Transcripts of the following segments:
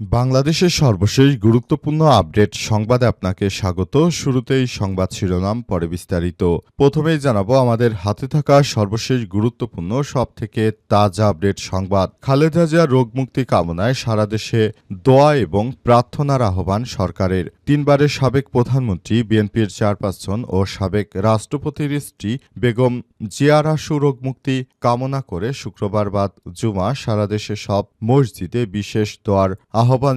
বাংলাদেশের সর্বশেষ গুরুত্বপূর্ণ আপডেট সংবাদে আপনাকে স্বাগত। শুরুতেই সংবাদ শিরোনাম, পরে বিস্তারিত। প্রথমেই জানাব, আমাদের হাতে থাকা সর্বশেষ গুরুত্বপূর্ণ সব থেকে তাজা আপডেট সংবাদ। খালেদা জিয়ার রোগমুক্তি কামনায় সারা দেশে দোয়া এবং প্রার্থনার আহ্বান সরকারের। তিনবারের সাবেক প্রধানমন্ত্রী, বিএনপির চেয়ারপারসন ও সাবেক রাষ্ট্রপতির স্ত্রী বেগম জিয়ারাসু রোগমুক্তি কামনা করে শুক্রবার বাদ জুমা সারা দেশে সব মসজিদে বিশেষ দোয়ার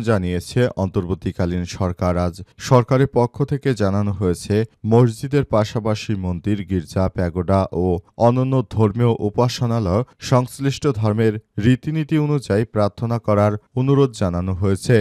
জানিয়েছে অন্তর্বর্তীকালীন সরকার। আজ সরকারের পক্ষ থেকে জানানো হয়েছে, মসজিদের পাশাপাশি মন্দির, গির্জা, প্যাগোডা ও অনন্য ধর্মীয় উপাসনালয় সংশ্লিষ্ট ধর্মের রীতিনীতি অনুযায়ী প্রার্থনা করার অনুরোধ জানানো হয়েছে।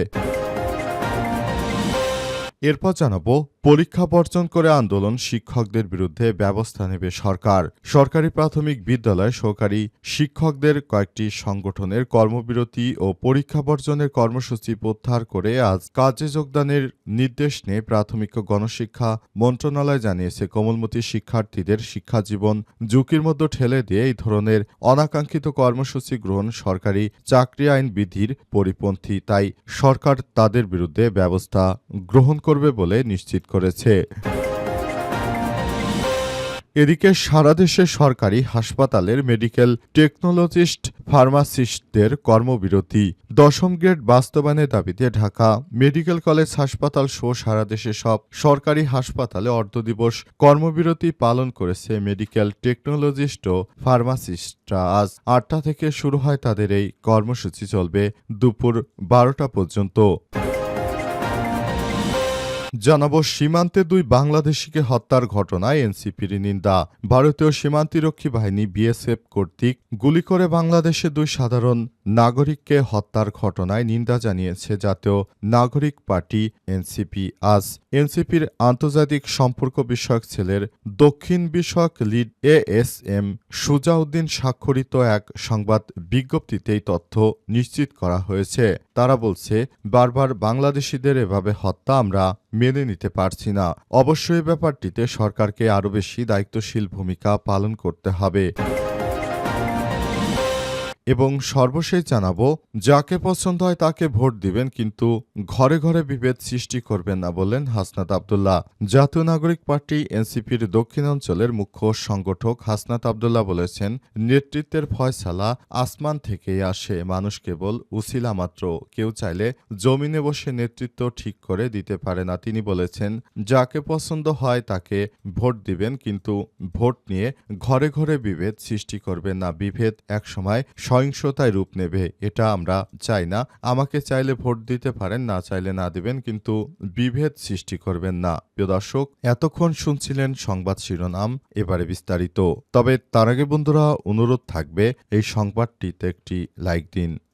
এরপর জানাব পরীক্ষা বর্জন করে আন্দোলন শিক্ষকদের বিরুদ্ধে ব্যবস্থা নেবে সরকার। সরকারি প্রাথমিক বিদ্যালয় সহকারী শিক্ষকদের কয়েকটি সংগঠনের কর্মবিরতি ও পরীক্ষা বর্জনের কর্মসূচি প্রত্যাহার করে আজ কাজে যোগদানের নির্দেশ নিয়ে প্রাথমিক গণশিক্ষা মন্ত্রণালয় জানিয়েছে। কোমলমতি শিক্ষার্থীদের শিক্ষা জীবন ঝুঁকির মধ্যে ঠেলে দিয়ে এই ধরনের অনাকাঙ্ক্ষিত কর্মসূচি গ্রহণ সরকারি চাকরি আইন বিধির পরিপন্থী। তাই সরকার তাদের বিরুদ্ধে ব্যবস্থা গ্রহণ করবে বলে নিশ্চিত করেছে। এদিকে সারা দেশে সরকারি হাসপাতালের মেডিকেল টেকনোলজিস্ট, ফার্মাসিস্টদের কর্মবিরতি। দশম গ্রেড বাস্তবায়নের দাবিতে ঢাকা মেডিকেল কলেজ হাসপাতাল সহ সারা দেশে সব সরকারি হাসপাতালে অর্ধদিবস কর্মবিরতি পালন করেছে মেডিকেল টেকনোলজিস্ট ও ফার্মাসিস্টরা। আজ আটটা থেকে শুরু হয় তাদের এই কর্মসূচি, চলবে দুপুর বারোটা পর্যন্ত। জানাব, সীমান্তে দুই বাংলাদেশিকে হত্যার ঘটনায় এনসিপির নিন্দা। ভারতীয় সীমান্তিরক্ষী বাহিনী বিএসএফ কর্তৃক গুলি করে বাংলাদেশে দুই সাধারণ নাগরিককে হত্যার ঘটনায় নিন্দা জানিয়েছে জাতীয় নাগরিক পার্টি, এনসিপি। আজ এনসিপির আন্তর্জাতিক সম্পর্ক বিষয়ক ছেলের দক্ষিণ বিষয়ক লিড এ এস এম সুজাউদ্দিন স্বাক্ষরিত এক সংবাদ বিজ্ঞপ্তিতে এই তথ্য নিশ্চিত করা হয়েছে। তারা বলছে, বারবার বাংলাদেশিদের এভাবে হত্যা আমরা মেনে নিতে পারছি না। অবশ্যই ব্যাপারটিতে সরকারকে আরও বেশি দায়িত্বশীল ভূমিকা পালন করতে হবে। এবং সর্বশেষ জানাব, যাকে পছন্দ হয় তাকে ভোট দিবেন, কিন্তু ঘরে ঘরে বিভেদ সৃষ্টি করবেন না বললেন হাসনাত আবদুল্লাহ। জাতীয় নাগরিক পার্টি এনসিপির দক্ষিণাঞ্চলের মুখ্য সংগঠক হাসনাত আবদুল্লাহ বলেছেন, নেতৃত্বের ফয়সালা আসমান থেকেই আসে, মানুষ কেবল উসিলা মাত্র। কেউ চাইলে জমিনে বসে নেতৃত্ব ঠিক করে দিতে পারে না, তিনি বলেছেন, যাকে পছন্দ হয় তাকে ভোট দিবেন, কিন্তু ভোট নিয়ে ঘরে ঘরে বিভেদ সৃষ্টি করবেন না। বিভেদ একসময় সহিংসতায় রূপ নেবে, এটা আমরা চাই না। আমাকে চাইলে ভোট দিতে পারেন, না চাইলে না দেবেন, কিন্তু বিভেদ সৃষ্টি করবেন না। প্রিয় দর্শক, এতক্ষণ শুনছিলেন সংবাদ শিরোনাম, এবারে বিস্তারিত। তবে তার আগে বন্ধুরা, অনুরোধ থাকবে, এই সংবাদটিতে একটি লাইক দিন।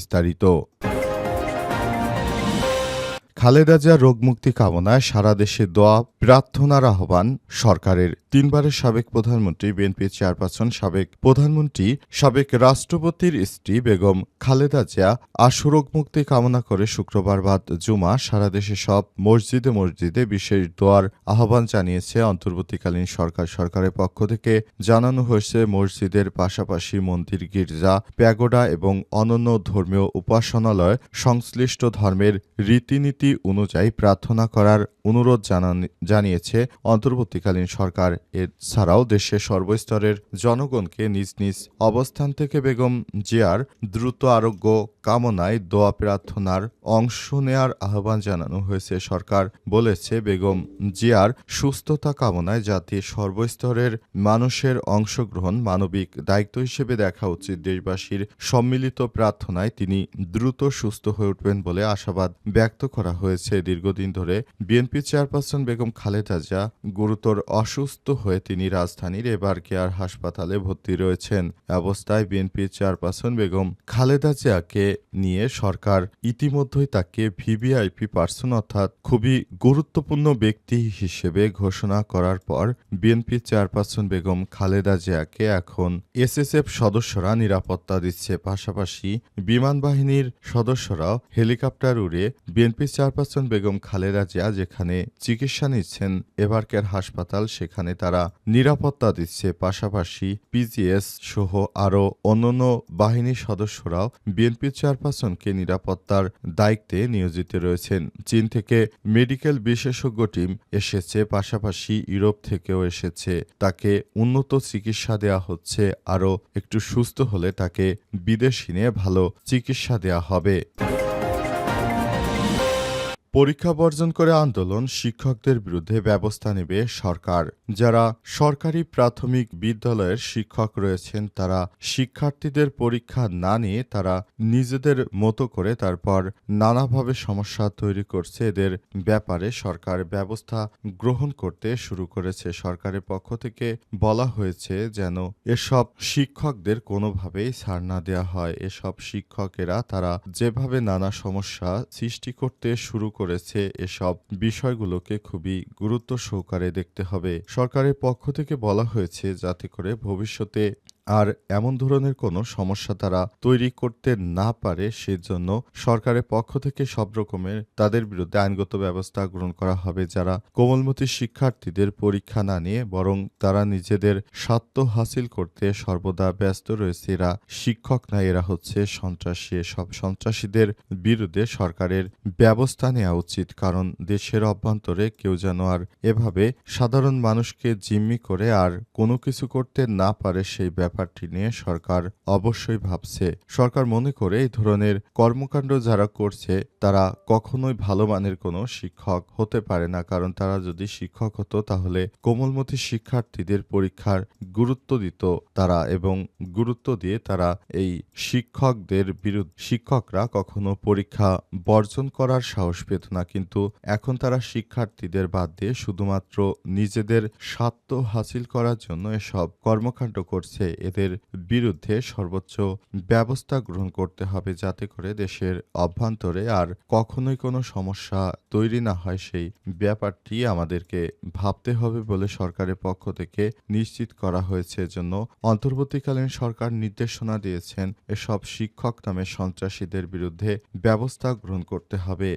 ビスタリと。খালেদা জিয়ার রোগমুক্তি কামনায় সারা দেশে দোয়া, প্রার্থনার আহ্বান সরকারের। তিনবারের সাবেক প্রধানমন্ত্রী, বিএনপি চেয়ারপারসন সাবেক প্রধানমন্ত্রী, সাবেক রাষ্ট্রপতির স্ত্রী বেগম খালেদা জিয়া আশু রোগমুক্তি কামনা করে শুক্রবার বাদ জুমা সারা দেশে সব মসজিদে মসজিদে বিশেষ দোয়ার আহ্বান জানিয়েছে অন্তর্বর্তীকালীন সরকার। সরকারের পক্ষ থেকে জানানো হয়েছে মসজিদের পাশাপাশি মন্দির, গির্জা, প্যাগোডা এবং অনন্য ধর্মীয় উপাসনালয়, সংশ্লিষ্ট ধর্মের রীতিনীতি অনুযায়ী প্রার্থনা করার অনুরোধ জানিয়েছে অন্তর্বর্তীকালীন সরকার। এছাড়াও দেশের সর্বস্তরের জনগণকে নিজ নিজ অবস্থান থেকে বেগম জিয়ার দ্রুত আরোগ্য কামনায় দোয়া প্রার্থনার অংশ নেয়ার আহ্বান জানানো হয়েছে। সরকার বলেছে বেগম জিয়ার সুস্থতা কামনায় জাতির সর্বস্তরের মানুষের অংশগ্রহণ মানবিক দায়িত্ব হিসেবে দেখা উচিত। দেশবাসীর সম্মিলিত প্রার্থনায় তিনি দ্রুত সুস্থ হয়ে উঠবেন বলে আশাবাদ ব্যক্ত করা হয়েছে দীর্ঘদিন ধরে। বিএনপি চেয়ারপারসন বেগম খালেদা জিয়া গুরুতর অসুস্থ হয়ে তিনি রাজধানীর এবার কেয়ার হাসপাতালে ভর্তি রয়েছেন। অবস্থায় বিএনপি চেয়ারপারসন বেগম খালেদা জিয়াকে নিয়ে সরকার ইতিমধ্যেই তাকে ভিভিআইপি পার্সন অর্থাৎ খুবই গুরুত্বপূর্ণ ব্যক্তি হিসেবে ঘোষণা করার পর বিএনপি চেয়ারপারসন বেগম খালেদা জিয়াকে এখন এসএসএফ সদস্যরা নিরাপত্তা দিচ্ছে। পাশাপাশি বিমান বাহিনীর সদস্যরাও হেলিকপ্টার উড়ে বিএনপি চেয়ারপারসন বেগম খালেদা জিয়া যেখানে চিকিৎসা নিচ্ছেন, এবারকের হাসপাতাল সেখানে তারা নিরাপত্তা দিচ্ছে। পাশাপাশি পিজিএস সহ আরও অন্যান্য বাহিনীর সদস্যরাও বিএনপি চেয়ারপারসনকে নিরাপত্তার দায়িত্বে নিয়োজিত রয়েছেন। চীন থেকে মেডিকেল বিশেষজ্ঞ টিম এসেছে, পাশাপাশি ইউরোপ থেকেও এসেছে। তাকে উন্নত চিকিৎসা দেওয়া হচ্ছে, আরও একটু সুস্থ হলে তাকে বিদেশি নিয়ে ভালো চিকিৎসা দেওয়া হবে। পরীক্ষা বর্জন করে আন্দোলন শিক্ষকদের বিরুদ্ধে ব্যবস্থা নেবে সরকার। যারা সরকারি প্রাথমিক বিদ্যালয়ের শিক্ষক রয়েছেন, তারা শিক্ষার্থীদের পরীক্ষা না নিয়ে তারা নিজেদের মতো করে তারপর নানাভাবে সমস্যা তৈরি করছে। এদের ব্যাপারে সরকার ব্যবস্থা গ্রহণ করতে শুরু করেছে। সরকারের পক্ষ থেকে বলা হয়েছে যেন এসব শিক্ষকদের কোনোভাবেই ছাড় না দেওয়া হয়। এসব শিক্ষকেরা তারা যেভাবে নানা সমস্যা সৃষ্টি করতে শুরু করেছে, এসব বিষয়গুলোকে খুবই গুরুত্ব সহকারে দেখতে হবে। সরকারের পক্ষ থেকে বলা হয়েছে, যাতে করে ভবিষ্যতে আর এমন ধরনের কোনো সমস্যা তারা তৈরি করতে না পারে, সেজন্য সরকারের পক্ষ থেকে সব রকমের তাদের বিরুদ্ধে আইনগত ব্যবস্থা গ্রহণ করা হবে যারা কোমলমতি শিক্ষার্থীদের পরীক্ষা না নিয়ে, বরং তারা নিজেদের স্বার্থ হাসিল করতে সর্বদা ব্যস্ত রয়েছে। এরা শিক্ষক না, এরা হচ্ছে সন্ত্রাসী। সব সন্ত্রাসীদের বিরুদ্ধে সরকারের ব্যবস্থা নেওয়া উচিত, কারণ দেশের অভ্যন্তরে কেউ যেন আর এভাবে সাধারণ মানুষকে জিম্মি করে আর কোনো কিছু করতে না পারে সেই ব্যাপারটি নিয়ে সরকার অবশ্যই ভাবছে। সরকার মনে করে এই ধরনের কর্মকাণ্ড যারা করছে, তারা কখনোই ভালো মানের কোনো শিক্ষক হতে পারে না। কারণ তারা যদি শিক্ষক হতো, তাহলে কোমলমতি শিক্ষার্থীদের পরীক্ষার গুরুত্ব দিত তারা এবং গুরুত্ব দিয়ে তারা এই শিক্ষকদের বিরুদ্ধে, শিক্ষকরা কখনো পরীক্ষা বর্জন করার সাহস পেত না। কিন্তু এখন তারা শিক্ষার্থীদের বাদ দিয়ে শুধুমাত্র নিজেদের স্বার্থ হাসিল করার জন্য এসব কর্মকাণ্ড করছে। এদের বিরুদ্ধে সর্বোচ্চ ব্যবস্থা গ্রহণ করতে হবে যাতে করে দেশের অভ্যন্তরে আর কখনোই কোনো সমস্যা তৈরি না হয়, সেই ব্যাপারটি আমাদেরকে ভাবতে হবে বলে সরকারের পক্ষ থেকে নিশ্চিত করা হয়েছে। এজন্য অন্তর্বর্তীকালীন সরকার নির্দেশনা দিয়েছেন, এসব শিক্ষক নামে সন্ত্রাসীদের বিরুদ্ধে ব্যবস্থা গ্রহণ করতে হবে।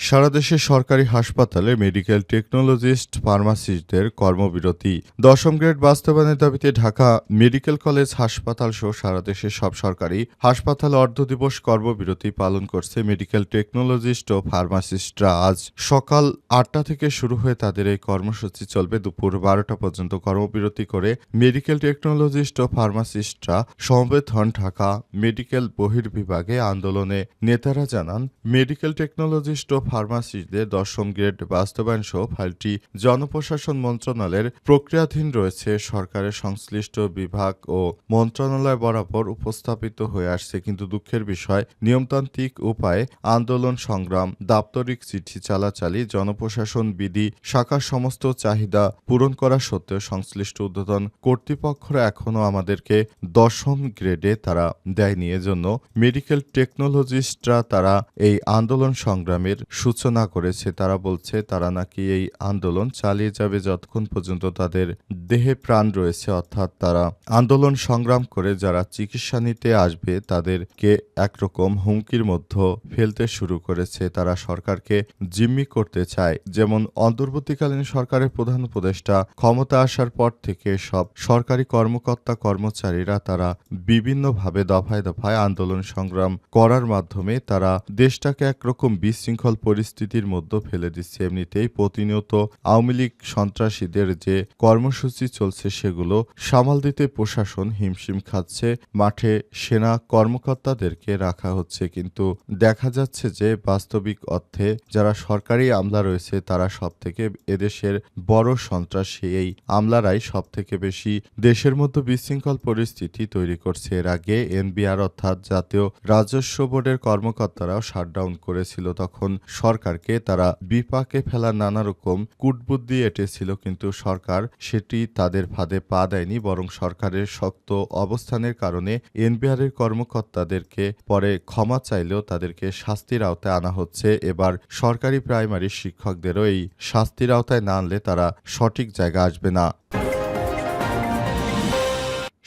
সারা দেশে সরকারি হাসপাতালে মেডিকেল টেকনোলজিস্ট, ফার্মাসিস্টদের কর্মবিরতি। দশম গ্রেড বাস্তবায়নের দাবিতে ঢাকা মেডিকেল কলেজ হাসপাতাল সহ সারা দেশে সব সরকারি হাসপাতাল অর্ধদিবস কর্মবিরতি পালন করছে মেডিকেল টেকনোলজিস্ট ও ফার্মাসিস্টরা। আজ সকাল আটটা থেকে শুরু হয়ে তাদের এই কর্মসূচি চলবে। দুপুর বারোটা পর্যন্ত কর্মবিরতি করে মেডিকেল টেকনোলজিস্ট ও ফার্মাসিস্টরা সমবেত হন ঢাকা মেডিকেল বহির্বিভাগে আন্দোলনে। নেতারা জানান, মেডিকেল টেকনোলজিস্ট ও ফার্মাসিস্টদের দশম গ্রেড বাস্তবায়ন সহ ফাইলটি জনপ্রশাসন মন্ত্রণালয়ের প্রক্রিয়াধীন রয়েছে। সরকারের সংশ্লিষ্ট বিভাগ ও মন্ত্রণালয় বরাবর উপস্থাপিত হয়ে আসছে, কিন্তু দুঃখের বিষয়, নিয়মতান্ত্রিক উপায়ে আন্দোলন সংগ্রাম, দাপ্তরিক চিঠি চালাচালি, জনপ্রশাসন বিধি, শাখার সমস্ত চাহিদা পূরণ করা সত্ত্বেও সংশ্লিষ্ট উদ্বোধন কর্তৃপক্ষরা এখনও আমাদেরকে দশম গ্রেডে তারা দেয়নি। এজন্য মেডিকেল টেকনোলজিস্টরা তারা এই আন্দোলন সংগ্রামের সূচনা করেছে, তারা বলছে তারা নাকি এই আন্দোলন চালিয়ে যাবে যতক্ষণ পর্যন্ত তাদের দেহে প্রাণ রয়েছে, অর্থাৎ তারা আন্দোলন সংগ্রাম করে যারা চিকিৎসা নিতে আসবে তাদেরকে একরকম হুমকির মধ্যে ফেলতে শুরু করেছে। তারা সরকারকে জিম্মি করতে চায়। যেমন অন্তর্বর্তীকালীন সরকারের প্রধান উপদেষ্টা ক্ষমতা আসার পর থেকে সব সরকারি কর্মকর্তা কর্মচারীরা তারা বিভিন্নভাবে দফায় দফায় আন্দোলন সংগ্রাম করার মাধ্যমে তারা দেশটাকে একরকম বিশৃঙ্খল পরিস্থিতির মধ্যে ফেলে দিচ্ছে। এমনিতেই প্রতিনিয়ত আওয়ামী লীগ সন্ত্রাসীদের যে কর্মসূচি চলছে, সেগুলো সামাল দিতে প্রশাসন হিমশিম খাচ্ছে। মাঠে সেনা কর্মকর্তাদেরকে রাখা হচ্ছে। কিন্তু দেখা যাচ্ছে যে বাস্তবিক অর্থে যারা সরকারি আমলা রয়েছে, তারা সব থেকে এদেশের বড় সন্ত্রাসী। এই আমলারাই সব থেকে বেশি দেশের মধ্যে বিশৃঙ্খল পরিস্থিতি তৈরি করছে। এর আগে এনবিআর অর্থাৎ জাতীয় রাজস্ব বোর্ডের কর্মকর্তারাও শাটডাউন করেছিল। তখন সরকারকে, তারা বিপাকে ফেলার নানা রকম কূটবুদ্ধি এঁটেছিল, কিন্তু সরকার সেটি তাদের ফাঁদে পা দেয়নি, বরং সরকারের শক্ত অবস্থানের কারণে এনবিআরের কর্মকর্তাদেরকে পরে ক্ষমা চাইলেও তাদেরকে শাস্তির আওতায় আনা হচ্ছে। এবার সরকারি প্রাইমারি শিক্ষকদেরও এই শাস্তির আওতায় না আনলে তারা সঠিক জায়গা আসবে না।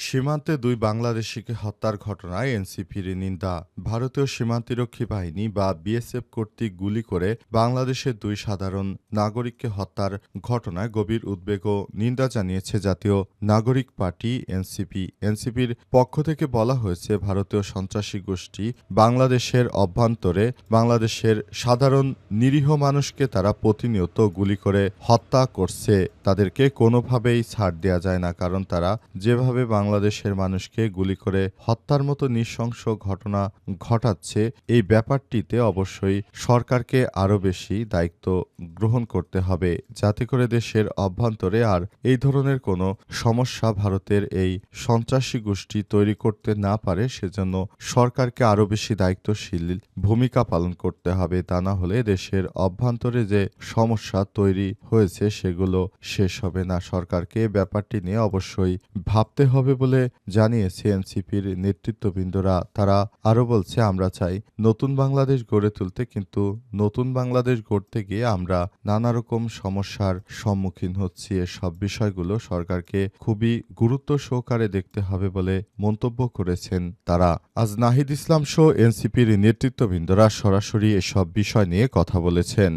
সীমান্তে দুই বাংলাদেশিকে হত্যার ঘটনায় এনসিপির নিন্দা। ভারতীয় সীমান্তিরক্ষী বাহিনী বা বিএসএফ কর্তৃক গুলি করে বাংলাদেশের দুই সাধারণ নাগরিককে হত্যার ঘটনায় গভীর উদ্বেগ ও নিন্দা জানিয়েছে জাতীয় নাগরিক পার্টি এনসিপি। এনসিপির পক্ষ থেকে বলা হয়েছে, ভারতীয় সন্ত্রাসী গোষ্ঠী বাংলাদেশের অভ্যন্তরে বাংলাদেশের সাধারণ নিরীহ মানুষকে তারা প্রতিনিয়ত গুলি করে হত্যা করছে। তাদেরকে কোনোভাবেই ছাড় দেওয়া যায় না, কারণ তারা যেভাবে বাংলাদেশের মানুষকে গুলি করে হত্যার মতো নৃশংস ঘটনা ঘটাচ্ছে, এই ব্যাপারটিতে অবশ্যই সরকারকে আরও বেশি দায়িত্ব গ্রহণ করতে হবে যাতে করে দেশের অভ্যন্তরে আর এই ধরনের কোনো সমস্যা ভারতের এই সন্ত্রাসী গোষ্ঠী তৈরি করতে না পারে, সেজন্য সরকারকে আরও বেশি দায়িত্বশীল ভূমিকা পালন করতে হবে। তা না হলে দেশের অভ্যন্তরে যে সমস্যা তৈরি হয়েছে, সেগুলো শেষ হবে না। সরকারকে ব্যাপারটি নিয়ে অবশ্যই ভাবতে হবে বলে জানিয়েছে এনসিপির নেতৃত্ববৃন্দরা, তারা আরও বলছে, আমরা চাই নতুন বাংলাদেশ গড়ে তুলতে, কিন্তু নতুন বাংলাদেশ গড়তে গিয়ে আমরা নানা রকম সমস্যার সম্মুখীন হচ্ছি। এসব বিষয়গুলো সরকারকে খুবই গুরুত্ব সহকারে দেখতে হবে বলে মন্তব্য করেছেন তারা। আজ নাহিদ ইসলাম সহ এনসিপির নেতৃত্ববৃন্দরা সরাসরি এসব বিষয় নিয়ে কথা বলেছেন।